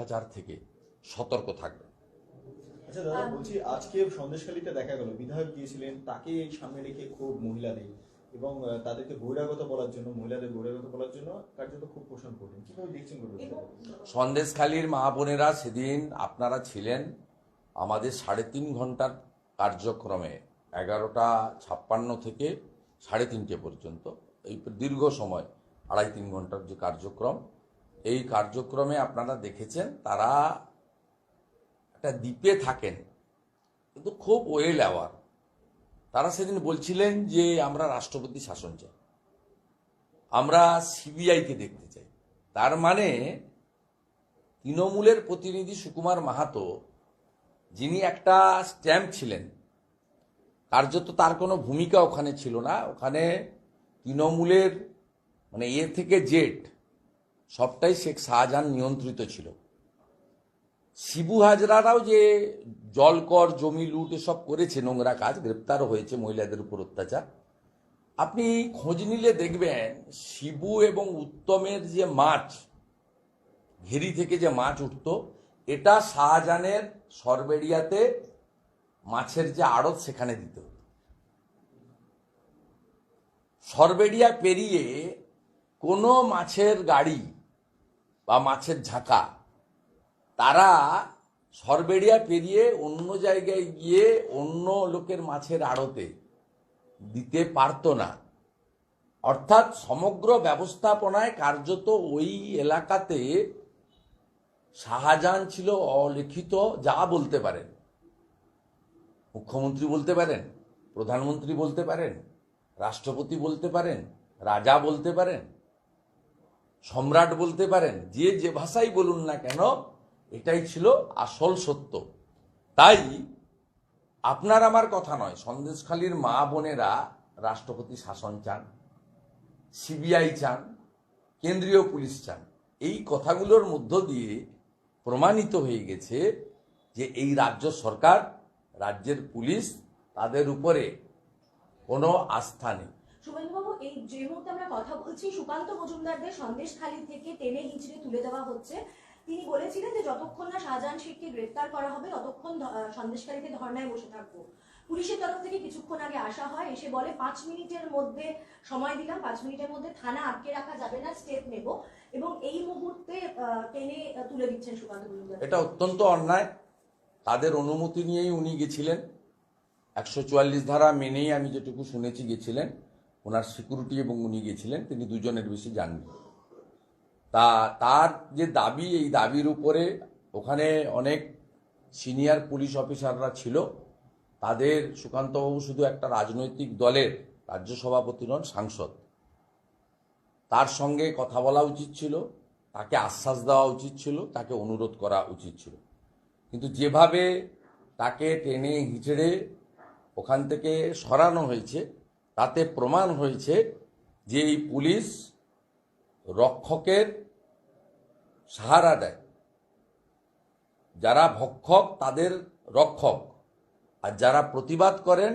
মিথ্যাচার থেকে সতর্ক থাকবেন আচ্ছা দাদা বলছি আজকে সন্দেশখালীতে দেখা গেল বিধায়ক গিয়েছিলেন তাকে সামনে রেখে খুব মহিলাদের এবং তাদেরকে বহিরাগত বলার জন্য মহিলাদের বহিরাগত বলার জন্য কার্যত খুব পোষণ করলেন। কীভাবে দেখছেন সন্দেশখালীর মা বোনেরা সেদিন আপনারা ছিলেন আমাদের সাড়ে তিন ঘণ্টার কার্যক্রমে এগারোটা ছাপ্পান্ন থেকে সাড়ে তিনটে পর্যন্ত এই দীর্ঘ সময় আড়াই তিন ঘণ্টার যে কার্যক্রম এই কার্যক্রমে আপনারা দেখেছেন তারা একটা দ্বীপে থাকেন, কিন্তু খুব ওয়েল অ্যাওয়ার তারা সেদিন বলছিলেন যে, আমরা রাষ্ট্রপতি শাসন চাই। আমরা সিবিআইকে দেখতে চাই। তার মানে তৃণমূলের প্রতিনিধি সুকুমার মাহাতো, যিনি একটা স্ট্যাম্প ছিলেন, কার্যত তার কোনো ভূমিকা ওখানে ছিল না। ওখানে তৃণমূলের মানে এ থেকে জেড সবটাই শেখ শাহজাহান নিয়ন্ত্রিত ছিল। শিবু হাজরারাও যে জলকর জমি লুট এসব করেছে, নোংরা কাজ, গ্রেপ্তারও হয়েছে মহিলাদের উপর অত্যাচার। আপনি খোঁজ নিলে দেখবেন শিবু এবং উত্তমের যে মাছ, ঘেরি থেকে যে মাছ উঠত, এটা শাহজাহানের সরবেরিয়াতে মাছের যে আড়ত সেখানে দিত সরবেরিয়া পেরিয়ে কোনো মাছের গাড়ি বা মাছের ঝাঁকা, তারা সরবেড়িয়া পেরিয়ে অন্য জায়গায় গিয়ে অন্য লোকের মাছের আড়তে দিতে পারতো না। অর্থাৎ সমগ্র ব্যবস্থাপনায় কার্যত ওই এলাকাতে শাহজাহান ছিল অলিখিত, যা বলতে পারেন। মুখ্যমন্ত্রী বলতে পারেন, প্রধানমন্ত্রী বলতে পারেন, রাষ্ট্রপতি বলতে পারেন, রাজা বলতে পারেন সম্রাট বলতে পারেন, যে যে ভাষাই বলুন না কেন, এটাই ছিল আসল সত্য। তাই আপনার আমার কথা নয়, সন্দেশখালীর মা বোনেরা রাষ্ট্রপতি শাসন চান, সিবিআই চান, কেন্দ্রীয় পুলিশ চান। এই কথাগুলোর মধ্য দিয়ে প্রমাণিত হয়ে গেছে যে এই রাজ্য সরকার, রাজ্যের পুলিশ তাদের উপরে কোনো আস্থা নেই। এই যে মুহূর্তে আমরা কথা বলছি সুকান্ত মজুমদারদের সন্দেশখালী থেকে টেনে হিঁচড়ে তুলে দেওয়া হচ্ছে। তিনি বলেছিলেন যে যতক্ষণ না শাহজাহান শেখকে গ্রেফতার করা হবে ততক্ষণ আহ, ধর্নায় বসে থাকব। পুলিশের তরফ থেকে কিছুক্ষণ আগে আসা হয় এসে বলে পাঁচ মিনিটের মধ্যে সময় দিলাম পাঁচ মিনিটের মধ্যে থানা আটকে রাখা যাবে না স্টেপ নেব। এবং এই মুহূর্তে টেনে তুলে দিচ্ছেন সুকান্ত মজুমদার। এটা অত্যন্ত অন্যায়। তাদের অনুমতি নিয়েই উনি গেছিলেন। একশো চুয়াল্লিশ ধারা মেনেই আমি যেটুকু শুনেছি গেছিলেন। ওনার সিকিউরিটি এবং উনি গেছিলেন, তিনি দুজনের বেশি যাননি তা, তার যে দাবি, এই দাবির উপরে ওখানে অনেক সিনিয়র পুলিশ অফিসাররা ছিল। তাদের, সুকান্তবাবু শুধু একটা রাজনৈতিক দলের রাজ্য সভাপতি নন, সাংসদ। তার সঙ্গে কথা বলা উচিত ছিল, তাকে আশ্বাস দেওয়া উচিত ছিল, তাকে অনুরোধ করা উচিত ছিল। কিন্তু যেভাবে তাকে টেনে হিচড়ে ওখান থেকে সরানো হয়েছে তাতে প্রমাণ হয়েছে যে এই পুলিশ রক্ষকের সাহারা দেয়। যারা ভক্ষক, তাদের রক্ষক। আর যারা প্রতিবাদ করেন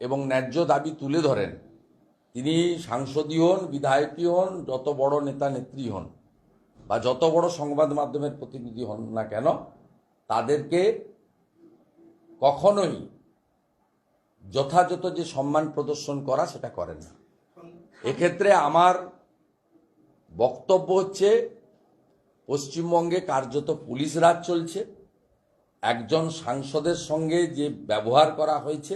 এবং ন্যায্য দাবি তুলে ধরেন, তিনি সাংসদই হন, বিধায়কই হন, যত বড় নেতা নেত্রী হন বা যত বড় সংবাদ মাধ্যমের প্রতিনিধি হন না কেন, তাদেরকে কখনোই যথাযথ যে সম্মান প্রদর্শন করা, সেটা করেন না। এক্ষেত্রে আমার বক্তব্য হচ্ছে, পশ্চিমবঙ্গে কার্যত পুলিশ রাজ চলছে। একজন সাংসদের সঙ্গে যে ব্যবহার করা হয়েছে